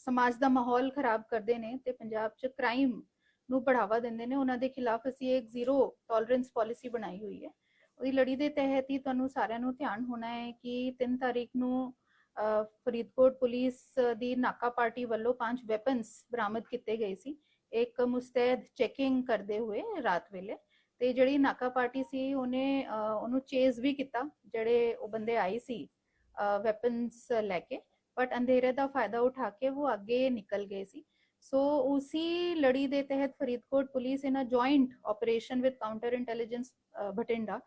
ਸਮਾਜ ਦਾ ਮਾਹੌਲ ਖਰਾਬ ਕਰਦੇ ਨੇ ਤੇ ਪੰਜਾਬ 'ਚ ਕ੍ਰਾਈਮ ਨੂੰ ਬੜਾਵਾ ਦਿੰਦੇ ਨੇ, ਉਹਨਾਂ ਦੇ ਖਿਲਾਫ ਅਸੀਂ ਇੱਕ ਜ਼ੀਰੋ ਟੋਲਰੈਂਸ ਪਾਲਿਸੀ ਬਣਾਈ ਹੋਈ ਹੈ। ਉਹਦੀ ਲੜੀ ਦੇ ਤਹਿਤ ਹੀ ਤੁਹਾਨੂੰ ਸਾਰਿਆਂ ਨੂੰ ਧਿਆਨ ਹੋਣਾ ਹੈ ਕਿ 3 ਤਾਰੀਖ ਨੂੰ ਫਰੀਦਕੋਟ ਪੁਲਿਸ ਦੀ ਨਾਕਾ ਪਾਰਟੀ ਵੱਲੋਂ ਪੰਜ ਵੈਪਨਸ ਬਰਾਮਦ ਕੀਤੇ ਗਏ ਸੀ। ਇੱਕ ਮੁਸਤੈਦ ਚੈਕਿੰਗ ਕਰਦੇ ਹੋਏ ਰਾਤ ਵੇਲੇ ਤੇ ਜਿਹੜੀ ਨਾਕਾ ਪਾਰਟੀ ਸੀ ਉਹਨੇ ਉਹਨੂੰ ਚੇਜ਼ ਵੀ ਕੀਤਾ, ਜਿਹੜੇ ਉਹ ਬੰਦੇ ਆਏ ਸੀ ਵੈਪਨਸ ਲੈ ਕੇ। ਬਟ ਅੰਧੇਰੇ ਦਾ ਫਾਇਦਾ ਉਠਾ ਕੇ ਉਹ ਅੱਗੇ ਨਿਕਲ ਗਏ ਸੀ ਸੋ ਉसी ਲੜੀ ਦੇ ਤਹਿਤ Faridkot police in a joint operation with counter intelligence Bathinda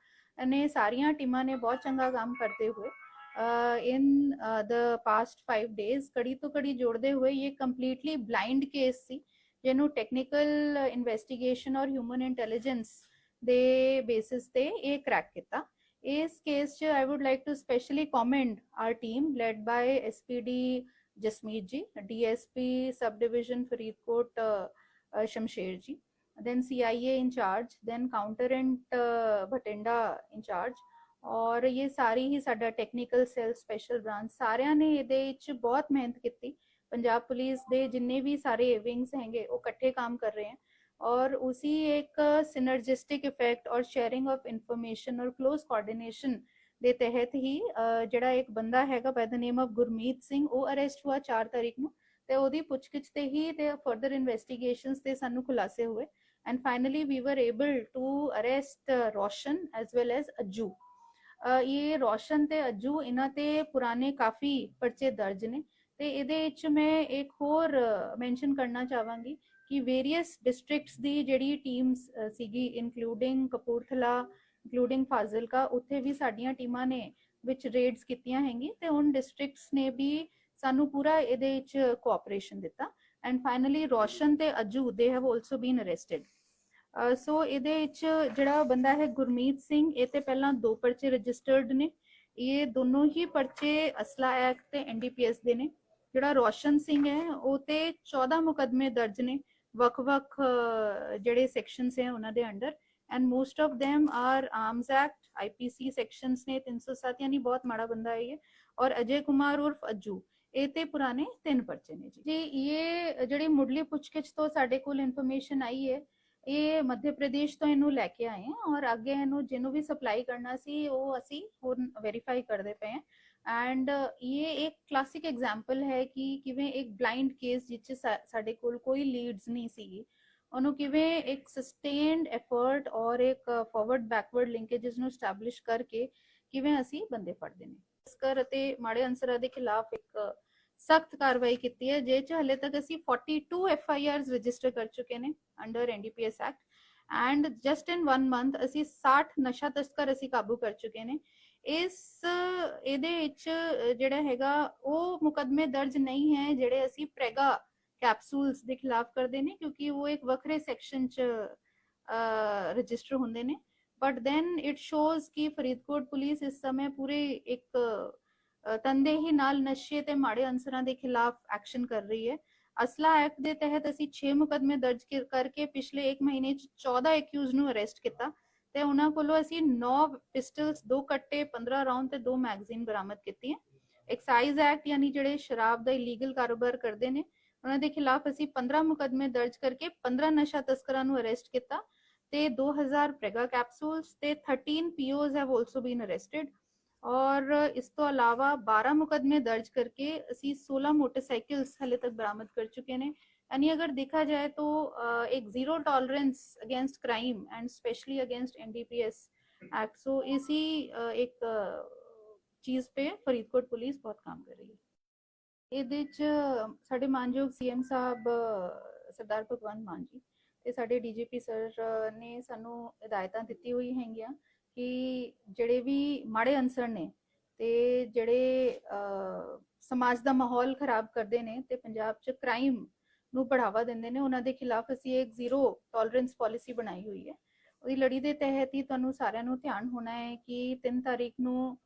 ਨੇ ਸਾਰੀਆਂ ਟੀਮਾਂ ਨੇ ਬਹੁਤ ਚੰਗਾ ਕੰਮ ਕਰਦੇ ਹੋਏ ਇਨ ਦ ਪਾਸਟ 5 ਡੇਜ਼ ਕੜੀ ਤੋਂ ਕੜੀ ਜੋੜਦੇ ਹੋਏ ਇਹ ਕੰਪਲੀਟਲੀ ਬਲਾਈਂਡ ਕੇਸ ਸੀ ਜਿਹਨੂੰ ਟੈਕਨੀਕਲ ਇਨਵੈਸਟੀਗੇਸ਼ਨ ਔਰ ਹਿਊਮਨ ਇੰਟੈਲੀਜੈਂਸ ਦੇ ਬੇਸਿਸ ਤੇ ਇਹ ਕ੍ਰੈਕ ਕੀਤਾ ਇਸ ਕੇਸ 'ਚ I would like to specially commend our team led by SPD Jasmeet ji DSP sub division Faridkot uh, Shamsher ji then CIA in charge then counterant uh, Bathinda in charge. ਔਰ ਇਹ ਸਾਰੀ ਹੀ ਸਾਡਾ technical cell special branch ਸਾਰਿਆਂ ਨੇ ਇਹਦੇ ਵਿੱਚ ਬਹੁਤ ਮਿਹਨਤ ਕੀਤੀ ਪੰਜਾਬ ਪੁਲਿਸ ਦੇ ਜਿੰਨੇ ਵੀ ਸਾਰੇ ਵਿੰਗਸ ਹੈਗੇ ਉਹ ਇਕੱਠੇ ਕੰਮ ਕਰ ਰਹੇ ਹਨ और उसी एक सिनर्जिस्टिक इफेक्ट और शेयरिंग ऑफ इंफॉर्मेशन और ক্লোਜ਼ ਕੋਆਰਡੀਨੇਸ਼ਨ ਦੇ ਤਹਿਤ ਹੀ ਜਿਹੜਾ ਇੱਕ ਬੰਦਾ ਹੈਗਾ by the name of Gurmeet Singh ਉਹ ਅਰੈਸਟ ਹੋਇਆ 4 ਤਾਰੀਖ ਨੂੰ ਤੇ ਉਹਦੀ ਪੁੱਛਗਿੱਛ ਤੇ ਹੀ ਤੇ ਫਰਦਰ ਇਨਵੈਸਟੀਗੇਸ਼ਨਸ ਤੇ ਸਾਨੂੰ ਖੁਲਾਸੇ ਹੋਏ and finally we were able to arrest Roshan as well as Aju ਇਹ ਰੋਸ਼ਨ ਤੇ ਅਜੂ ਇਹਨਾਂ ਤੇ ਪੁਰਾਣੇ ਕਾਫੀ ਪਰਚੇ ਦਰਜ ਨੇ ਤੇ ਇਹਦੇ ਵਿੱਚ ਮੈਂ ਇੱਕ ਹੋਰ ਮੈਂਸ਼ਨ ਕਰਨਾ ਚਾਹਾਂਗੀ ਕਿ ਵੇਰੀਅਸ ਡਿਸਟ੍ਰਿਕਟਸ ਦੀ ਜਿਹੜੀ ਟੀਮਸ ਸੀਗੀ ਇਨਕਲੂਡਿੰਗ ਕਪੂਰਥਲਾ ਇਨਕਲੂਡਿੰਗ ਫਾਜ਼ਿਲਕਾ, ਉੱਥੇ ਵੀ ਸਾਡੀਆਂ ਟੀਮਾਂ ਨੇ ਵਿੱਚ ਰੇਡਸ ਕੀਤੀਆਂ ਹੈਗੀਆਂ ਤੇ ਹੁਣ ਡਿਸਟ੍ਰਿਕਟਸ ਨੇ ਵੀ ਸਾਨੂੰ ਪੂਰਾ ਇਹਦੇ ਵਿੱਚ ਕੋਆਪਰੇਸ਼ਨ ਦਿੱਤਾ। ਐਂਡ ਫਾਈਨਲੀ ਰੋਸ਼ਨ ਤੇ Aju they have also been arrested so ਇਹਦੇ ਵਿੱਚ ਜਿਹੜਾ ਬੰਦਾ ਹੈ ਗੁਰਮੀਤ ਸਿੰਘ, ਇਹ ਤੇ ਪਹਿਲਾਂ ਦੋ ਪਰਚੇ ਰਜਿਸਟਰਡ ਨੇ। ਇਹ ਦੋਨੋਂ ਹੀ ਪਰਚੇ ਅਸਲਾ ਐਕਟ ਤੇ ਐਨਡੀਪੀਐਸ ਦੇ ਨੇ। ਜਿਹੜਾ ਰੋਸ਼ਨ ਸਿੰਘ ਹੈ, ਉਹ ਤੇ 14 ਮੁਕਦਮੇ ਦਰਜ ਨੇ। ਵੱਖ-ਵੱਖ ਅਹ, ਜਿਹੜੇ ਸੈਕਸ਼ਨਸ ਹੈ ਉਹਨਾਂ ਦੇ under and most of them are Arms Act IPC sections ਨੇ 307 ਯਾਨੀ ਬਹੁਤ ਮਾੜਾ ਬੰਦਾ ਹੈ ਇਹ ਔਰ ਅਜੇ ਕੁਮਾਰ ਉਰਫ ਅਜੂ ਇਹ ਤੇ ਪੁਰਾਣੇ ਤਿੰਨ ਪਰਚੇ ਨੇ ਜੀ। ਜੀ ਇਹ ਜਿਹੜੀ ਮੁੱਢਲੀ ਪੁੱਛਗਿੱਛ ਤੋਂ ਸਾਡੇ ਕੋਲ ਇਨਫੋਰਮੇਸ਼ਨ ਆਈ ਹੈ ਇਹ ਮੱਧ ਪ੍ਰਦੇਸ਼ ਤੋਂ ਇਹਨੂੰ ਲੈ ਕੇ ਆਏ ਹਾਂ ਔਰ ਅੱਗੇ ਇਹਨੂੰ ਜਿਹਨੂੰ ਵੀ ਸਪਲਾਈ ਕਰਨਾ ਸੀ ਉਹ ਅਸੀਂ ਹੁਣ ਵੈਰੀਫਾਈ ਕਰਦੇ ਪਏ ਹਾਂ। ਐਂਡ ਇਹ ਇੱਕ ਕਲਾਸਿਕ ਐਗਜ਼ਾਮਪਲ ਹੈ ਕਿ ਕਿਵੇਂ ਇੱਕ ਬਲਾਈਂਡ ਕੇਸ ਜਿੱਚ ਸਾਡੇ ਕੋਲ ਕੋਈ ਲੀਡਸ ਨਹੀਂ ਸੀਗੀ ਉਹਨੂੰ ਕਿਵੇਂ ਇੱਕ ਸਸਟੇਨਡ ਐਫਰਟ ਔਰ ਇੱਕ ਫਾਰਵਰਡ ਬੈਕਵਰਡ ਲਿੰਕੇजेस ਨੂੰ ਸਟੈਬਲਿਸ਼ ਕਰਕੇ ਕਿਵੇਂ ਅਸੀਂ ਬੰਦੇ ਫੜਦੇ ਨੇ ਤਸਕਰ ਅਤੇ ਮਾੜੇ ਅਨਸਰਾਂ ਦੇ ਖਿਲਾਫ ਇੱਕ ਸਖਤ ਕਾਰਵਾਈ ਕੀਤੀ ਹੈ ਜੇ ਚ ਹਲੇ ਤੱਕ ਅਸੀਂ 42 ਐਫ ਆਈ ਆਰਸ ਰਜਿਸਟਰ ਕਰ ਚੁੱਕੇ ਨੇ under NDPS Act and just in 1 month ਅਸੀਂ 60 ਨਸ਼ਾ ਤਸਕਰ ਅਸੀਂ ਕਾਬੂ ਕਰ ਚੁੱਕੇ ਨੇ ਇਸ ਇਹਦੇ ਵਿੱਚ ਜਿਹੜਾ ਹੈਗਾ ਉਹ ਮੁਕਦਮੇ ਦਰਜ ਨਹੀਂ ਹੈ ਜਿਹੜੇ ਅਸੀਂ ਪ੍ਰੈਗਾ ਕੈਪਸੂਲਸ ਦੇ ਖਿਲਾਫ ਕਰਦੇ ਨੇ ਕਿਉਂਕਿ ਉਹ ਇੱਕ ਵੱਖਰੇ ਸੈਕਸ਼ਨ ਚ ਰਜਿਸਟਰ ਹੁੰਦੇ ਨੇ। ਬਟ ਦੈਨ ਇਟ ਸ਼ੋਜ਼ ਕਿ ਫਰੀਦਕੋਟ ਪੁਲਿਸ ਇਸ ਸਮੇਂ ਪੂਰੇ ਇੱਕ ਅ, ਤਨਦੇਹੀ ਨਾਲ ਨਸ਼ੇ ਤੇ ਮਾੜੇ ਅਨਸਰਾਂ ਦੇ ਖਿਲਾਫ ਐਕਸ਼ਨ ਕਰ ਰਹੀ ਹੈ। ਅਸਲਾ ਐਕਟ ਦੇ ਤਹਿਤ ਅਸੀਂ 6 ਮੁਕਦਮੇ ਦਰਜ ਕਰਕੇ ਪਿਛਲੇ 1 ਮਹੀਨੇ ਚ 14 ਐਕਿਊਜ਼ ਨੂੰ ਅਰੈਸਟ ਕੀਤਾ। ਤੇ ਉਹਨਾਂ ਕੋਲੋਂ ਅਸੀਂ 9 ਪਿਸਟਲਸ 2 ਕੱਟੇ 15 ਰਾਉਂਡ ਤੇ 2 ਮੈਗਜ਼ੀਨ ਬਰਾਮਦ ਕੀਤੀਆਂ ਐਕਸਾਈਜ਼ ਐਕਟ ਯਾਨੀ ਜਿਹੜੇ ਸ਼ਰਾਬ ਦਾ ਇਲੀਗਲ ਕਾਰੋਬਾਰ ਕਰਦੇ ਨੇ ਉਹਨਾਂ ਦੇ ਖਿਲਾਫ ਅਸੀਂ 15 ਮੁਕਦਮੇ ਦਰਜ ਕਰਕੇ 15 ਨਸ਼ਾ ਤਸਕਰਾਂ ਨੂੰ ਅਰੈਸਟ ਕੀਤਾ ਤੇ 2000 ਪ੍ਰੈਗਾ ਕੈਪਸੂਲਸ ਤੇ 13 POs have also been arrested ਔਰ ਇਸ ਤੋਂ ਇਲਾਵਾ 12 ਮੁਕਦਮੇ ਦਰਜ ਕਰਕੇ ਅਸੀਂ 16 ਮੋਟਰਸਾਈਕਲਸ ਹਲੇ ਤੱਕ ਬਰਾਮਦ ਕਰ ਚੁੱਕੇ ਨੇ यानी अगर देखा जाए तो अ, एक zero tolerance against crime and specially against NDPS act so इसी अ, एक अ, चीज पे फरीदकोट पुलिस बहुत काम कर रही है ਇਹਦੇ ਚ ਸਾਡੇ ਮਾਨਯੋਗ ਸੀਐਮ ਸਾਹਿਬ ਅ, ਸਰਦਾਰ ਭਗਵੰਤ ਮਾਨ ਜੀ ਤੇ ਸਾਡੇ ਡੀਜੀਪੀ ਸਰ ਨੇ ਸਾਨੂੰ ਹਦਾਇਤਾਂ ਦਿੱਤੀ ਹੋਈ ਹੈਗੀਆਂ ਕਿ ਜਿਹੜੇ ਵੀ ਮਾੜੇ ਅਨਸਰ ਨੇ ਤੇ ਜਿਹੜੇ ਅਹ, ਸਮਾਜ ਦਾ ਮਾਹੌਲ ਖਰਾਬ ਕਰਦੇ ਨੇ ਤੇ ਪੰਜਾਬ 'ਚ ਕ੍ਰਾਈਮ ਨੂੰ ਬੜਾਵਾ ਦਿੰਦੇ ਨੇ ਉਹਨਾਂ ਦੇ ਖਿਲਾਫ ਅਸੀਂ ਇੱਕ ਜ਼ੀਰੋ ਟੋਲਰੈਂਸ ਪਾਲਿਸੀ ਬਣਾਈ ਹੋਈ ਹੈ। ਉਹਦੀ ਲੜੀ ਦੇ ਤਹਿਤ ਹੀ ਤੁਹਾਨੂੰ ਸਾਰਿਆਂ ਨੂੰ ਧਿਆਨ ਹੋਣਾ ਹੈ ਕਿ 3 ਤਾਰੀਖ ਨੂੰ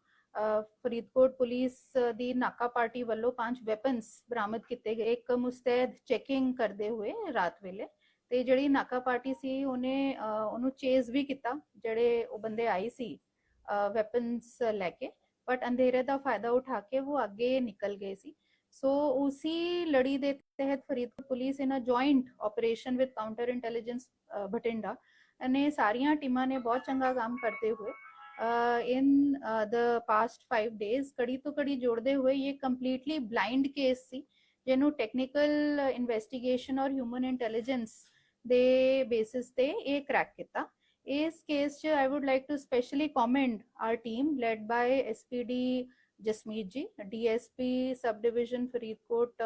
ਫਰੀਦਕੋਟ ਪੁਲਿਸ ਦੀ ਨਾਕਾ ਪਾਰਟੀ ਵੱਲੋਂ ਪੰਜ ਵੈਪਨਸ ਬਰਾਮਦ ਕੀਤੇ ਗਏ। ਇੱਕ ਮੁਸਤੈਦ ਚੈਕਿੰਗ ਕਰਦੇ ਹੋਏ ਰਾਤ ਵੇਲੇ ਤੇ ਜਿਹੜੀ ਨਾਕਾ ਪਾਰਟੀ ਸੀ ਉਹਨੇ ਅਹ, ਉਹਨੂੰ ਚੇਜ਼ ਵੀ ਕੀਤਾ ਜਿਹੜੇ ਉਹ ਬੰਦੇ ਆਏ ਸੀ ਵੈਪਨਸ ਲੈ ਕੇ। ਬਟ ਅੰਧੇਰੇ ਦਾ ਫਾਇਦਾ ਉਠਾ ਕੇ ਉਹ ਅੱਗੇ ਨਿਕਲ ਗਏ ਸੀ। ਸੋ ਉਸੀ ਲੜੀ ਦੇ ਤਹਿਤ Faridkot police in a joint operation with counter intelligence Bathinda ਨੇ ਸਾਰੀਆਂ ਟੀਮਾਂ ਨੇ ਬਹੁਤ ਚੰਗਾ ਕੰਮ ਕਰਦੇ ਹੋਏ ਇਨ ਦ ਪਾਸਟ 5 ਡੇਜ਼ ਕੜੀ ਤੋਂ ਕੜੀ ਜੋੜਦੇ ਹੋਏ ਇਹ ਕੰਪਲੀਟਲੀ ਬਲਾਈਂਡ ਕੇਸ ਸੀ ਜਿਹਨੂੰ ਟੈਕਨੀਕਲ ਇਨਵੈਸਟੀਗੇਸ਼ਨ ਔਰ ਹਿਊਮਨ ਇੰਟੈਲੀਜੈਂਸ ਦੇ ਬੇਸਿਸ ਤੇ ਇਹ ਕ੍ਰੈਕ ਕੀਤਾ ਇਸ ਕੇਸ 'ਚ I would like to specially commend our team led by SPD Jasmeet ji DSP sub division Faridkot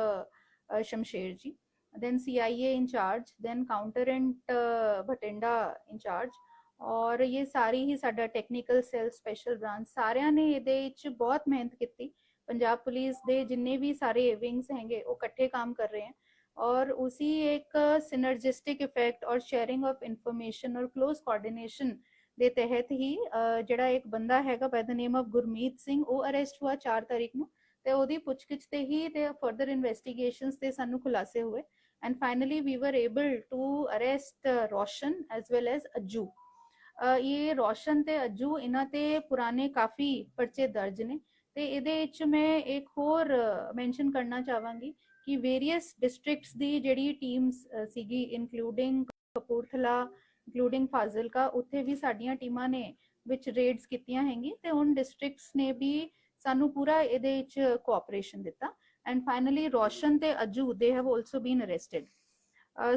Shamsher ji then CIA in charge then counterant uh, Bathinda in charge ਔਰ ਇਹ ਸਾਰੀ ਹੀ ਸਾਡਾ technical cell special branch ਸਾਰਿਆਂ ਨੇ ਇਹਦੇ ਵਿੱਚ ਬਹੁਤ ਮਿਹਨਤ ਕੀਤੀ ਪੰਜਾਬ ਪੁਲਿਸ ਦੇ ਜਿੰਨੇ ਵੀ ਸਾਰੇ ਵਿੰਗਸ ਹੈਗੇ ਉਹ ਇਕੱਠੇ ਕੰਮ ਕਰ ਰਹੇ ਹਨ और उसी एक सिनर्जिस्टिक इफेक्ट और शेयरिंग ऑफ इंफॉर्मेशन और क्लोज कोऑर्डिनेशन ਦੇ ਤਹਿਤ ਹੀ ਅਹ, ਜਿਹੜਾ ਇੱਕ ਬੰਦਾ ਹੈਗਾ by the name of Gurmeet Singh ਉਹ ਅਰੈਸਟ ਹੋਇਆ 4 ਤਾਰੀਖ ਨੂੰ ਤੇ ਉਹਦੀ ਪੁੱਛਗਿੱਛ ਤੇ ਹੀ ਤੇ ਫਰਦਰ ਇਨਵੈਸਟੀਗੇਸ਼ਨਸ ਤੇ ਸਾਨੂੰ ਖੁਲਾਸੇ ਹੋਏ and finally we were able to arrest Roshan as well as Aju. ਅਹ, ਇਹ ਰੋਸ਼ਨ ਤੇ ਅਜੂ ਇਹਨਾਂ ਤੇ ਪੁਰਾਣੇ ਕਾਫੀ ਪਰਚੇ ਦਰਜ ਨੇ ਤੇ ਇਹਦੇ ਵਿੱਚ ਮੈਂ ਇੱਕ ਹੋਰ ਮੈਂਸ਼ਨ ਕਰਨਾ ਚਾਹਾਂਗੀ ਕਿ ਵੇਰੀਅਸ ਡਿਸਟ੍ਰਿਕਟਸ ਦੀ ਜਿਹੜੀ ਟੀਮਸ ਸੀਗੀ ਇਨਕਲੂਡਿੰਗ ਕਪੂਰਥਲਾ ਇਨਕਲੂਡਿੰਗ ਫਾਜ਼ਿਲਕਾ ਉੱਥੇ ਵੀ ਸਾਡੀਆਂ ਟੀਮਾਂ ਨੇ ਵਿੱਚ ਰੇਡਸ ਕੀਤੀਆਂ ਹੈਗੀ ਤੇ ਹੁਣ ਡਿਸਟ੍ਰਿਕਟਸ ਨੇ ਵੀ ਸਾਨੂੰ ਪੂਰਾ ਇਹਦੇ ਵਿੱਚ ਕੋਆਪਰੇਸ਼ਨ ਦਿੱਤਾ। ਐਂਡ ਫਾਈਨਲੀ ਰੋਸ਼ਨ ਤੇ Aju they have also been arrested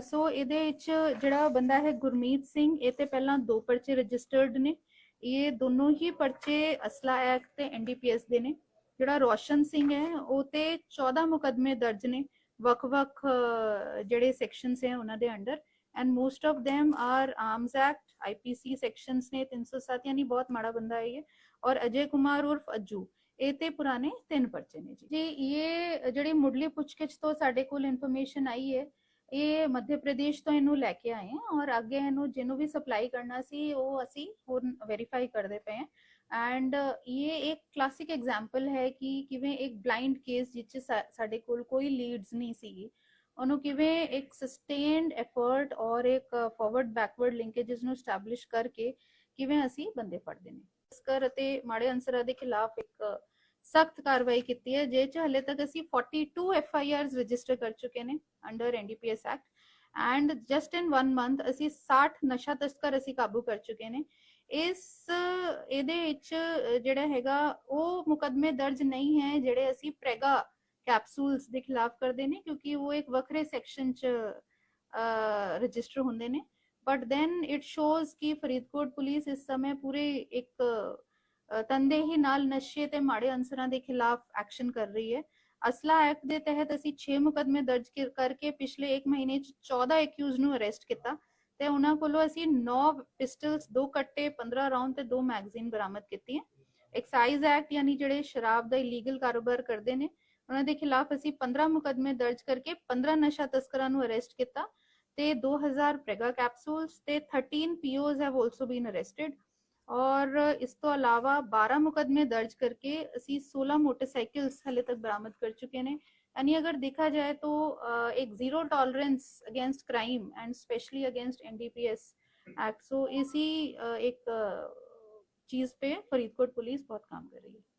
so ਇਹਦੇ ਵਿੱਚ ਜਿਹੜਾ ਬੰਦਾ ਹੈ ਗੁਰਮੀਤ ਸਿੰਘ, ਇਹ ਤੇ ਪਹਿਲਾਂ ਦੋ ਪਰਚੇ ਰਜਿਸਟਰਡ ਨੇ। ਇਹ ਦੋਨੋਂ ਹੀ ਪਰਚੇ ਅਸਲਾ ਐਕਟ ਤੇ ਐਨਡੀਪੀਐਸ ਦੇ ਨੇ। ਜਿਹੜਾ ਰੋਸ਼ਨ ਸਿੰਘ ਹੈ, ਉਹ ਤੇ 14 ਮੁਕਦਮੇ ਦਰਜ ਨੇ। ਵੱਖ-ਵੱਖ ਜਿਹੜੇ ਸੈਕਸ਼ਨਸ ਹੈ ਉਹਨਾਂ ਦੇ under. And most of them are Arms Act IPC sections ਨੇ 307 ਯਾਨੀ ਬਹੁਤ ਮਾੜਾ ਬੰਦਾ ਹੈ ਇਹ ਔਰ ਅਜੇ ਕੁਮਾਰ ਉਰਫ ਅਜੂ ਇਹ ਤੇ ਪੁਰਾਣੇ ਤਿੰਨ ਪਰਚੇ ਨੇ ਜੀ ਜੀ ਇਹ ਜਿਹੜੀ ਮੁੱਢਲੀ ਪੁੱਛਗਿੱਛ ਤੋਂ ਸਾਡੇ ਕੋਲ ਇਨਫੋਰਮੇਸ਼ਨ ਆਈ ਹੈ ਇਹ ਮੱਧ ਪ੍ਰਦੇਸ਼ ਤੋਂ ਇਹਨੂੰ ਲੈ ਕੇ ਆਏ ਹਾਂ ਔਰ ਅੱਗੇ ਇਹਨੂੰ ਜਿਹਨੂੰ ਵੀ ਸਪਲਾਈ ਕਰਨਾ ਸੀ ਉਹ ਅਸੀਂ ਹੁਣ ਵੈਰੀਫਾਈ ਕਰਦੇ ਪਏ ਹਾਂ ਐਂਡ ਇਹ ਇੱਕ ਕਲਾਸਿਕ ਐਗਜ਼ਾਮਪਲ ਹੈ ਕਿ ਕਿਵੇਂ ਇੱਕ ਬਲਾਈਂਡ ਕੇਸ ਜਿੱਚ ਸਾਡੇ ਕੋਲ ਕੋਈ ਲੀਡਸ ਨਹੀਂ ਸੀਗੀ ਉਹਨੂੰ ਕਿਵੇਂ ਇੱਕ ਸਸਟੇਨਡ ਐਫਰਟ ਔਰ ਇੱਕ ਫਾਰਵਰਡ ਬੈਕਵਰਡ ਲਿੰਕੇजेस ਨੂੰ ਸਟੈਬਲਿਸ਼ ਕਰਕੇ ਕਿਵੇਂ ਅਸੀਂ ਬੰਦੇ ਫੜਦੇ ਨੇ। ਤਸਕਰ ਅਤੇ ਮਾੜੇ ਅਨਸਰਾਂ ਦੇ ਖਿਲਾਫ ਇੱਕ ਸਖਤ ਕਾਰਵਾਈ ਕੀਤੀ ਹੈ ਜੇ ਚ ਹਲੇ ਤੱਕ ਅਸੀਂ 42 ਐਫ ਆਈ ਆਰਸ ਰਜਿਸਟਰ ਕਰ ਚੁੱਕੇ ਨੇ under NDPS Act and just in 1 month ਅਸੀਂ 60 ਨਸ਼ਾ ਤਸਕਰ ਅਸੀਂ ਕਾਬੂ ਕਰ ਚੁੱਕੇ ਨੇ। ਇਸ, ਇਹਦੇ ਵਿੱਚ ਜਿਹੜਾ ਹੈਗਾ ਉਹ ਮੁਕਦਮੇ ਦਰਜ ਨਹੀਂ ਹੈ, ਜਿਹੜੇ ਅਸੀਂ ਪ੍ਰੈਗਾ ਕੈਪਸੂਲਸ ਦੇ ਖਿਲਾਫ ਕਰਦੇ ਨੇ, ਕਿਉਂਕਿ ਉਹ ਇੱਕ ਵੱਖਰੇ ਸੈਕਸ਼ਨ ਚ ਰਜਿਸਟਰ ਹੁੰਦੇ ਨੇ। ਬਟ ਦੈਨ ਇਟ ਸ਼ੋਜ਼ ਕਿ ਫਰੀਦਕੋਟ ਪੁਲਿਸ ਇਸ ਸਮੇਂ ਪੂਰੇ ਇੱਕ ਤੰਦੇਹੀ ਨਾਲ ਨਸ਼ੇ ਤੇ ਮਾੜੇ ਅਨਸਰਾਂ ਦੇ ਖਿਲਾਫ ਐਕਸ਼ਨ ਕਰ ਰਹੀ ਹੈ। ਅਸਲਾ ਐਕਟ ਦੇ ਤਹਿਤ ਅਸੀਂ 6 ਮੁਕਦਮੇ ਦਰਜ ਕਰਕੇ ਪਿਛਲੇ 1 ਮਹੀਨੇ ਚ 14 ਐਕਿਊਜ਼ ਨੂੰ ਅਰੈਸਟ ਕੀਤਾ। ਤੇ ਉਹਨਾਂ ਕੋਲੋਂ ਅਸੀਂ 9 ਪਿਸਟਲਸ 2 ਕੱਟੇ 15 ਰਾਉਂਡ ਤੇ 2 ਮੈਗਜ਼ੀਨ ਬਰਾਮਦ ਕੀਤੀਆਂ ਐਕਸਾਈਜ਼ ਐਕਟ ਯਾਨੀ ਜਿਹੜੇ ਸ਼ਰਾਬ ਦਾ ਇਲੀਗਲ ਕਾਰੋਬਾਰ ਕਰਦੇ ਨੇ ਉਹਨਾਂ ਦੇ ਖਿਲਾਫ ਅਸੀਂ 15 ਮੁਕਦਮੇ ਦਰਜ ਕਰਕੇ 15 ਨਸ਼ਾ ਤਸਕਰਾਂ ਨੂੰ ਅਰੈਸਟ ਕੀਤਾ ਤੇ 2000 ਪ੍ਰੈਗਾ ਕੈਪਸੂਲਸ ਤੇ 13 POs have also been arrested ਔਰ ਇਸ ਤੋਂ ਇਲਾਵਾ 12 ਮੁਕਦਮੇ ਦਰਜ ਕਰਕੇ ਅਸੀਂ 16 मोटरसाइकिल्स हले तक बरामद कर चुके हैं यानी अगर देखा जाए तो एक zero tolerance against crime and specially against NDPS act so इसी एक चीज पे फरीदकोट पुलिस बहुत काम कर रही है